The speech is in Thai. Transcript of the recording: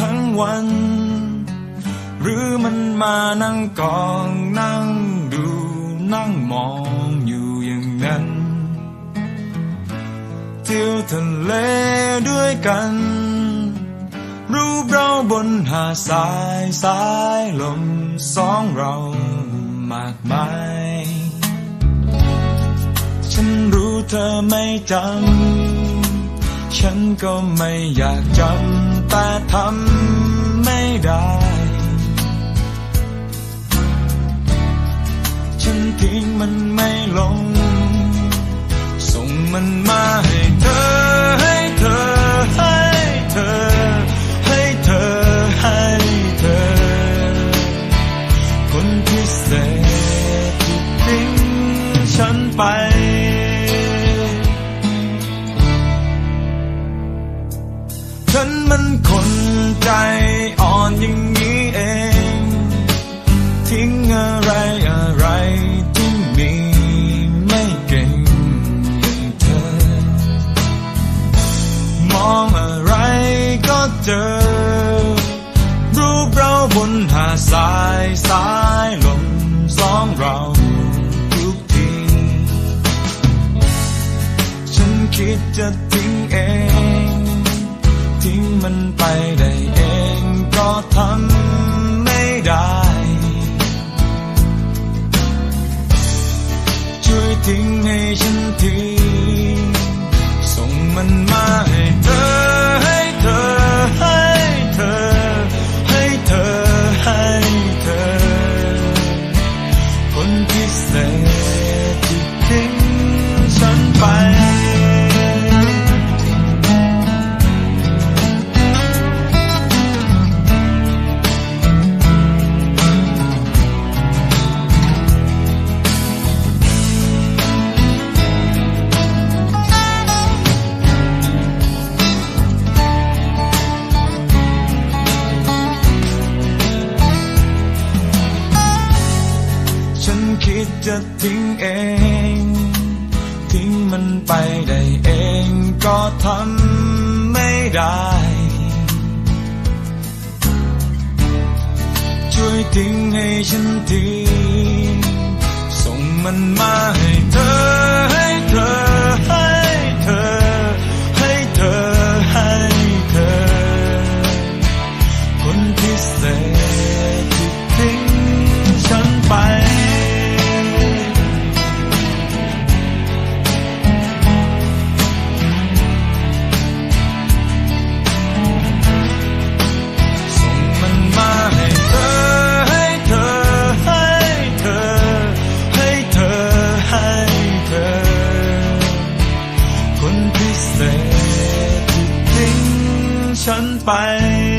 ทั้งวัน หรือมันมานั่งกองนั่งดูนั่งมองอยู่อย่างนั้นเที่ยวทะเลด้วยกัน รูปเราบนหาดทรายสายลมสองเรามากมาย ฉันรู้เธอไม่จำ ฉันก็ไม่อยากจำ แต่ทำไม่ได้ ฉันทิ้งมันไม่ลง ส่งมันมาให้ ปเราบนหาดทรายสายลมสองเราทุกทีฉันคิดจะทิ้งเอง ทิ้งมันไปได้เองก็ทำไม่ได้ ช่วยทิ้งให้ฉันทีส่งมันมาให้เธอให้ คน คิดจะทิ้งเอง ทิ้งมันไปได้เองก็ทำไม่ได้ ช่วยทิ้งให้ฉันทีส่งมันมาให้เธอให้เธอให้เธอ ให้เธอให้เธอ คนพิเศษ 纯白。